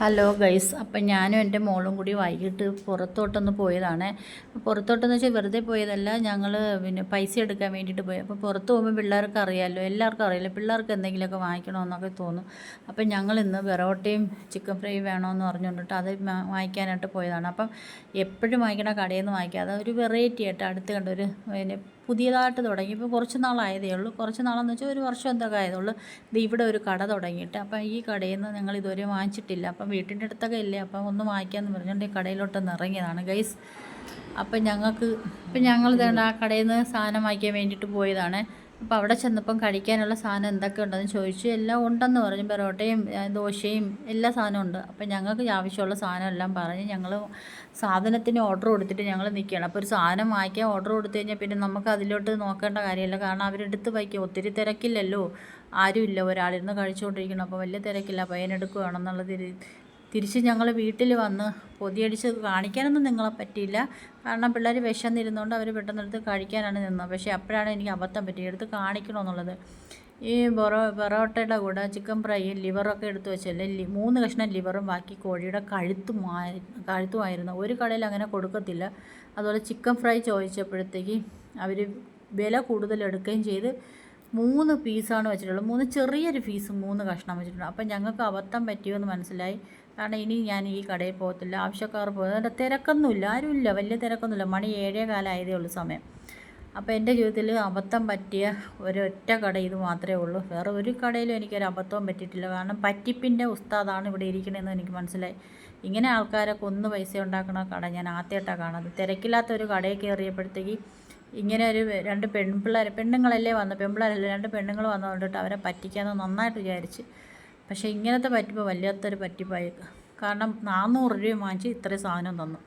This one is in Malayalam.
ഹലോ ഗൈസ് അപ്പം ഞാനും എന്റെ മോളും കൂടി വൈകിട്ട് പുറത്തോട്ടൊന്ന് പോയതാണ്. പുറത്തോട്ടെന്ന് വെച്ചാൽ വെറുതെ പോയതല്ല ഞങ്ങൾ പിന്നെ പൈസ എടുക്കാൻ വേണ്ടിയിട്ട് പോയി. അപ്പോൾ പുറത്ത് പോകുമ്പോൾ പിള്ളേർക്ക് അറിയാമല്ലോ എല്ലാവർക്കും അറിയാമല്ലോ പിള്ളേർക്ക് എന്തെങ്കിലുമൊക്കെ വാങ്ങിക്കണമെന്നൊക്കെ തോന്നും. അപ്പം ഞങ്ങൾ ഇന്ന് പെറോട്ടയും ചിക്കൻ ഫ്രൈ വേണമെന്ന് പറഞ്ഞുകൊണ്ടിട്ട് അത് വാങ്ങിക്കാനായിട്ട് പോയതാണ്. അപ്പം എപ്പോഴും വാങ്ങിക്കണ കടയിൽ നിന്ന് വാങ്ങിക്കാതെ ഒരു വെറൈറ്റി ആയിട്ട് അടുത്ത് കണ്ട ഒരു പിന്നെ പുതിയതായിട്ട് തുടങ്ങി. ഇപ്പോൾ കുറച്ച് നാളായതേ ഉള്ളൂ. കുറച്ച് നാളെന്ന് വെച്ചാൽ ഒരു വർഷം എന്തൊക്കെ ആയതുള്ളൂ. ഇത് ഇവിടെ ഒരു കട തുടങ്ങിയിട്ട്. അപ്പം ഈ കടയിൽ നിന്ന് ഞങ്ങൾ ഇതുവരെ വാങ്ങിച്ചിട്ടില്ല. അപ്പം വീട്ടിന്റെ അടുത്തൊക്കെ ഇല്ലേ? അപ്പം ഒന്ന് വാങ്ങിക്കാമെന്ന് പറഞ്ഞുകൊണ്ട് ഈ കടയിലോട്ടൊന്ന് ഇറങ്ങിയതാണ്. ഗൈസ് അപ്പം ഞങ്ങൾക്ക് ഇപ്പം ഞങ്ങൾ ആ കടയിൽ നിന്ന് സാധനം വാങ്ങിക്കാൻ വേണ്ടിയിട്ട് പോയതാണ്. അപ്പോൾ അവിടെ ചെന്നപ്പം കഴിക്കാനുള്ള സാധനം എന്തൊക്കെ ഉണ്ടെന്ന് ചോദിച്ചു. എല്ലാം ഉണ്ടെന്ന് പറഞ്ഞു. പെറോട്ടയും ദോശയും എല്ലാ സാധനവും ഉണ്ട്. അപ്പം ഞങ്ങൾക്ക് ആവശ്യമുള്ള സാധനം എല്ലാം പറഞ്ഞ് ഞങ്ങൾ സാധനത്തിന് ഓർഡർ കൊടുത്തിട്ട് ഞങ്ങൾ നിൽക്കുകയാണ് അപ്പോൾ ഒരു സാധനം വാങ്ങിക്കാൻ ഓർഡർ കൊടുത്തു കഴിഞ്ഞാൽ പിന്നെ നമുക്ക് അതിലോട്ട് നോക്കേണ്ട കാര്യമില്ല. കാരണം അവരെടുത്ത് വയ്ക്കുക ഒത്തിരി തിരക്കില്ലല്ലോ. ആരുമില്ല. ഒരാളിരുന്ന് കഴിച്ചുകൊണ്ടിരിക്കണം അപ്പോൾ വലിയ തിരക്കില്ല. പയ്യനെടുക്കുകയാണെന്നുള്ളത് തിരിച്ച് ഞങ്ങൾ വീട്ടിൽ വന്ന് പൊതിയടിച്ച് കാണിക്കാനൊന്നും നിങ്ങളെ പറ്റിയില്ല. കാരണം പിള്ളേർ വിശന്നിരുന്നുകൊണ്ട് അവർ പെട്ടെന്നെടുത്ത് കഴിക്കാനാണ് നിന്നത്. പക്ഷേ അപ്പോഴാണ് എനിക്ക് അബദ്ധം പറ്റി എടുത്ത് കാണിക്കണമെന്നുള്ളത്. ഈ പൊറോ പൊറോട്ടയുടെ കൂടെ ചിക്കൻ ഫ്രൈയും ലിവറൊക്കെ എടുത്ത് വെച്ചല്ലേ ലി മൂന്ന് കഷ്ണം ലിവറും ബാക്കി കോഴിയുടെ കഴുത്തുമായി കഴുത്തുമായിരുന്നു. ഒരു കടയിൽ അങ്ങനെ കൊടുക്കത്തില്ല. അതുപോലെ ചിക്കൻ ഫ്രൈ ചോദിച്ചപ്പോഴത്തേക്ക് അവർ വില കൂടുതൽ എടുക്കുകയും ചെയ്ത് മൂന്ന് പീസാണ് വെച്ചിട്ടുള്ളത്. മൂന്ന് ചെറിയൊരു പീസ് മൂന്ന് കഷ്ണം വെച്ചിട്ടുണ്ട്. അപ്പം ഞങ്ങൾക്ക് അബദ്ധം പറ്റിയോ എന്ന് മനസ്സിലായി. കാരണം ഇനി ഞാൻ ഈ കടയിൽ പോകത്തില്ല. ആവശ്യക്കാർ പോകുന്നത് അതിന്റെ തിരക്കൊന്നുമില്ല ആരുമില്ല. വലിയ തിരക്കൊന്നുമില്ല. മണി ഏഴേ കാലമായതേ ഉള്ളൂ സമയം. അപ്പോൾ എന്റെ ജീവിതത്തിൽ അബദ്ധം പറ്റിയ ഒരൊറ്റ കട ഇത് മാത്രമേ ഉള്ളൂ. വേറെ ഒരു കടയിലും എനിക്കൊരു അബദ്ധവും പറ്റിയിട്ടില്ല. കാരണം പറ്റിപ്പിന്റെ ഉസ്താദാണ് ഇവിടെ ഇരിക്കണമെന്ന് എനിക്ക് മനസ്സിലായി. ഇങ്ങനെ ആൾക്കാരെ കൊന്ന് പൈസ ഉണ്ടാക്കുന്ന കട ഞാൻ ആദ്യമായിട്ടാണ് കാണുന്നത്. തിരക്കില്ലാത്ത ഒരു കടയിൽ കയറിയപ്പോഴത്തേക്ക് ഇങ്ങനെ ഒരു രണ്ട് പെൺപിള്ളേർ പെണ്ണുങ്ങളല്ലേ വന്നു പെൺപിള്ളേരല്ലേ രണ്ട് പെണ്ണുങ്ങൾ വന്നുകൊണ്ടിട്ട് അവരെ പറ്റിക്കാമെന്ന് നന്നായിട്ട് വിചാരിച്ച് പക്ഷേ ഇങ്ങനത്തെ പറ്റിപ്പ് വല്ലാത്തൊരു പറ്റിപ്പായി. കാരണം നാനൂറ് രൂപയും വാങ്ങിച്ച് ഇത്രയും സാധനം തന്നു.